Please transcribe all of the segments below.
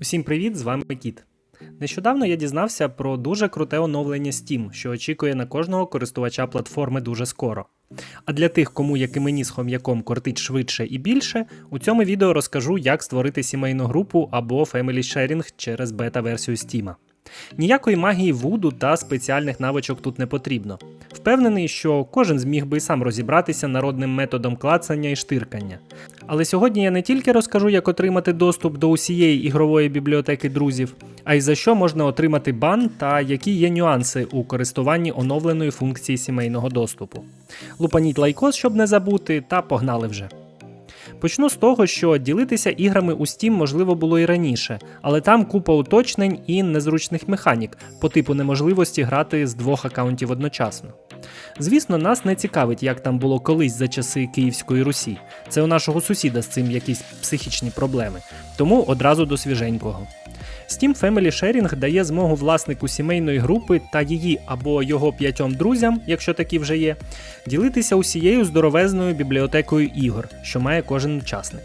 Усім привіт, з вами Кіт. Нещодавно я дізнався про дуже круте оновлення Steam, що очікує на кожного користувача платформи дуже скоро. А для тих, кому як і мені з хом'яком кортить швидше і більше, у цьому відео розкажу, як створити сімейну групу або Family Sharing через бета-версію Steam. Ніякої магії вуду та спеціальних навичок тут не потрібно. Впевнений, що кожен зміг би і сам розібратися народним методом клацання і штиркання. Але сьогодні я не тільки розкажу, як отримати доступ до усієї ігрової бібліотеки друзів, а й за що можна отримати бан та які є нюанси у користуванні оновленої функції сімейного доступу. Лупаніть лайкос, щоб не забути, та погнали вже. Почну з того, що ділитися іграми у Steam можливо було і раніше, але там купа уточнень і незручних механік по типу неможливості грати з двох акаунтів одночасно. Звісно, нас не цікавить, як там було колись за часи Київської Русі. Це у нашого сусіда з цим якісь психічні проблеми, тому одразу до свіженького. Steam Family Sharing дає змогу власнику сімейної групи та її або його п'ятьом друзям, якщо такі вже є, ділитися усією здоровезною бібліотекою ігор, що має кожен учасник.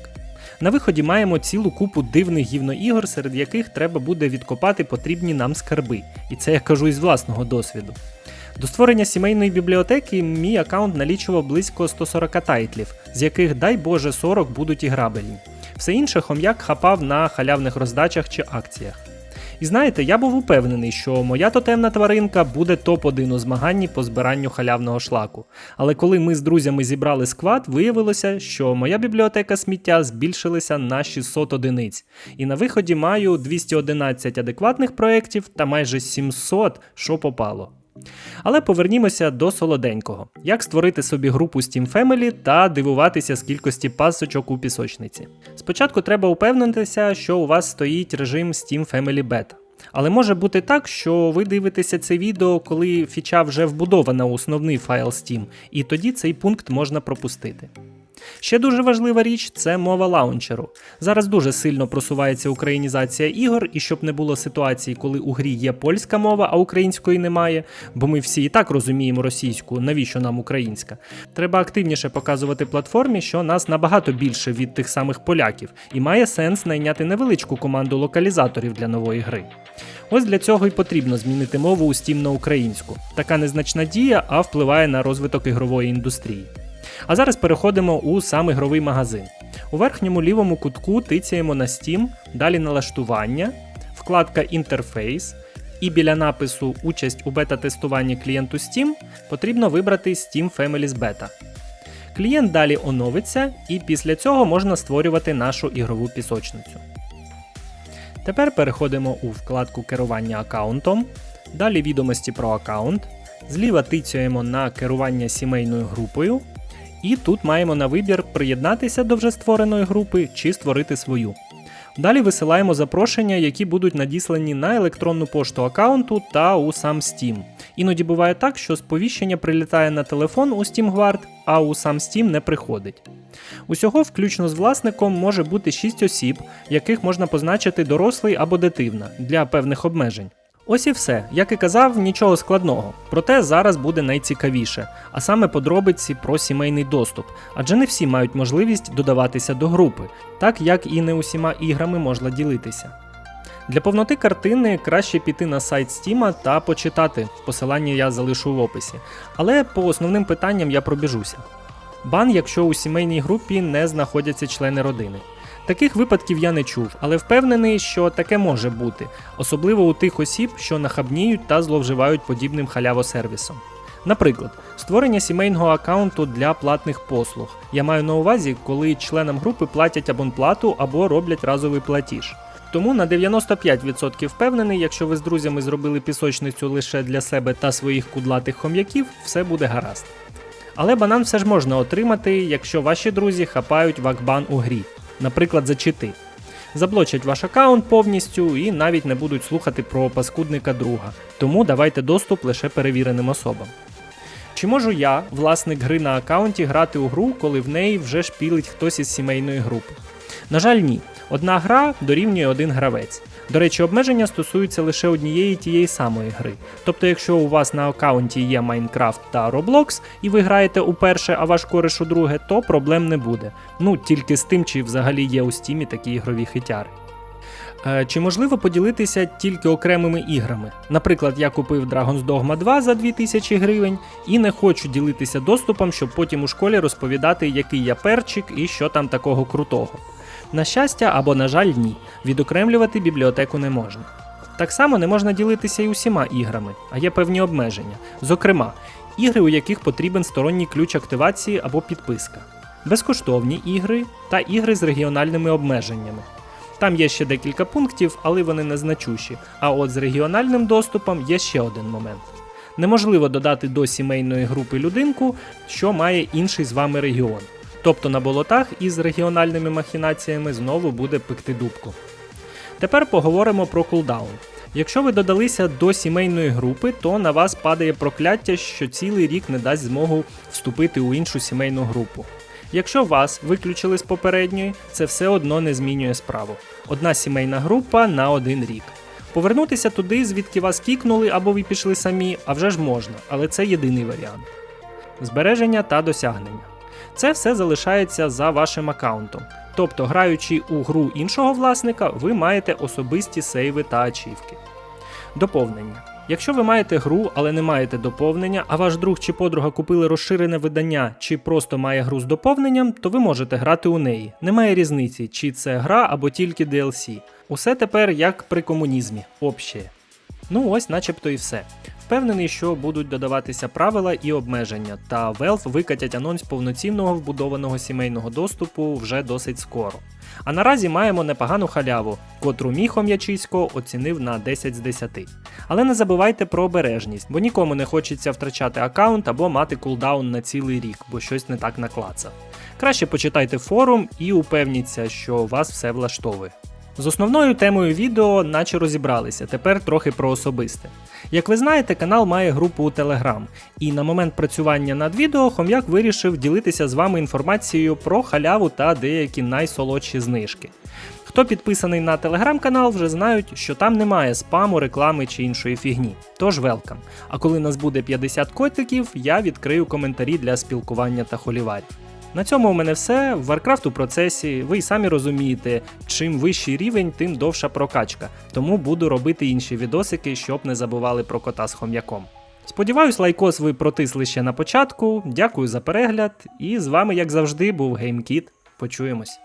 На виході маємо цілу купу дивних гівноігор, серед яких треба буде відкопати потрібні нам скарби, і це я кажу із власного досвіду. До створення сімейної бібліотеки мій аккаунт налічував близько 140 тайтлів, з яких, дай Боже, 40 будуть іграбельні. Все інше хом'як хапав на халявних роздачах чи акціях. І знаєте, я був упевнений, що моя тотемна тваринка буде топ-1 у змаганні по збиранню халявного шлаку. Але коли ми з друзями зібрали сквад, виявилося, що моя бібліотека сміття збільшилася на 600 одиниць. І на виході маю 211 адекватних проєктів та майже 700, що попало. Але повернімося до солоденького: як створити собі групу Steam Family та дивуватися з кількості пасочок у пісочниці. Спочатку треба упевнитися, що у вас стоїть режим Steam Family Beta. Але може бути так, що ви дивитеся це відео, коли фіча вже вбудована у основний файл Steam, і тоді цей пункт можна пропустити. Ще дуже важлива річ це мова лаунчеру. Зараз дуже сильно просувається українізація ігор, і щоб не було ситуації, коли у грі є польська мова, а української немає, бо ми всі і так розуміємо російську, навіщо нам українська. Треба активніше показувати платформі, що нас набагато більше від тих самих поляків, і має сенс найняти невеличку команду локалізаторів для нової гри. Ось для цього і потрібно змінити мову у Steam на українську. Така незначна дія, а впливає на розвиток ігрової індустрії. А зараз переходимо у сам ігровий магазин. У верхньому лівому кутку тицяємо на Steam, далі налаштування, вкладка Інтерфейс, і біля напису Участь у бета-тестуванні клієнту Steam потрібно вибрати Steam Families Beta. Клієнт далі оновиться, і після цього можна створювати нашу ігрову пісочницю. Тепер переходимо у вкладку керування аккаунтом, далі відомості про аккаунт. Зліва тицяємо на керування сімейною групою. І тут маємо на вибір приєднатися до вже створеної групи чи створити свою. Далі висилаємо запрошення, які будуть надіслані на електронну пошту аккаунту та у сам Steam. Іноді буває так, що сповіщення прилітає на телефон у SteamGuard, а у сам Steam не приходить. Усього, включно з власником, може бути 6 осіб, яких можна позначити дорослий або дитина для певних обмежень. Ось і все, як і казав, нічого складного. Проте зараз буде найцікавіше, а саме подробиці про сімейний доступ, адже не всі мають можливість додаватися до групи, так як і не усіма іграми можна ділитися. Для повноти картини краще піти на сайт Steam та почитати, посилання я залишу в описі. Але по основним питанням я пробіжуся. Бан, якщо у сімейній групі не знаходяться члени родини. Таких випадків я не чув, але впевнений, що таке може бути, особливо у тих осіб, що нахабніють та зловживають подібним халявосервісом. Наприклад, створення сімейного аккаунту для платних послуг. Я маю на увазі, коли членам групи платять абонплату або роблять разовий платіж. Тому на 95% впевнений, якщо ви з друзями зробили пісочницю лише для себе та своїх кудлатих хом'яків, все буде гаразд. Але банан все ж можна отримати, якщо ваші друзі хапають вакбан у грі наприклад, за чити. Заблочать ваш аккаунт повністю і навіть не будуть слухати про паскудника друга, тому давайте доступ лише перевіреним особам. Чи можу я, власник гри на аккаунті, грати у гру, коли в неї вже шпілить хтось із сімейної групи? На жаль, ні. Одна гра дорівнює один гравець. До речі, обмеження стосуються лише однієї тієї самої гри. Тобто, якщо у вас на аккаунті є Minecraft та Roblox, і ви граєте у перше, а ваш кореш у друге, то проблем не буде. Ну тільки з тим, чи взагалі є у стімі такі ігрові хитяри. Е, Чи можливо поділитися тільки окремими іграми? Наприклад, я купив Dragon's Dogma 2 за 2000 гривень і не хочу ділитися доступом, щоб потім у школі розповідати, який я перчик і що там такого крутого. На щастя або, на жаль, ні. Відокремлювати бібліотеку не можна. Так само не можна ділитися і усіма іграми, а є певні обмеження. Зокрема, ігри, у яких потрібен сторонній ключ активації або підписка, безкоштовні ігри та ігри з регіональними обмеженнями. Там є ще декілька пунктів, але вони незначущі. А от з регіональним доступом є ще один момент. Неможливо додати до сімейної групи людинку, що має інший з вами регіон. Тобто на болотах із регіональними махінаціями знову буде пекти дубку. Тепер поговоримо про кулдаун. Якщо ви додалися до сімейної групи, то на вас падає прокляття, що цілий рік не дасть змогу вступити у іншу сімейну групу. Якщо вас виключили з попередньої, це все одно не змінює справу. Одна сімейна група на один рік. Повернутися туди, звідки вас кікнули або ви пішли самі, а вже ж можна, але це єдиний варіант. Збереження та досягнення. Це все залишається за вашим аккаунтом. Тобто, граючи у гру іншого власника, ви маєте особисті сейви та ачівки. Доповнення. Якщо ви маєте гру, але не маєте доповнення, а ваш друг чи подруга купили розширене видання, чи просто має гру з доповненням, то ви можете грати у неї. Немає різниці, чи це гра або тільки DLC. Усе тепер як при комунізмі, общее. Ну ось, начебто і все. Впевнений, що будуть додаватися правила і обмеження, та Valve викатять анонс повноцінного вбудованого сімейного доступу вже досить скоро. А наразі маємо непогану халяву, котру мій хом'ячисько оцінив на 10 з 10. Але не забувайте про обережність, бо нікому не хочеться втрачати аккаунт або мати кулдаун на цілий рік, бо щось не так наклацав. Краще почитайте форум і упевніться, що вас все влаштовує. З основною темою відео наче розібралися, тепер трохи про особисте. Як ви знаєте, канал має групу у Telegram, і на момент працювання над відео хом'як вирішив ділитися з вами інформацією про халяву та деякі найсолодші знижки. Хто підписаний на телеграм-канал, вже знають, що там немає спаму, реклами чи іншої фігні. Тож велкам. А коли нас буде 50 котиків, я відкрию коментарі для спілкування та холіварів. На цьому у мене все. Warcraft у процесі, ви й самі розумієте, чим вищий рівень, тим довша прокачка. Тому буду робити інші відосики, щоб не забували про кота з хом'яком. Сподіваюсь, лайкос ви протисли ще на початку. Дякую за перегляд, і з вами, як завжди, був GameKit. Почуємось.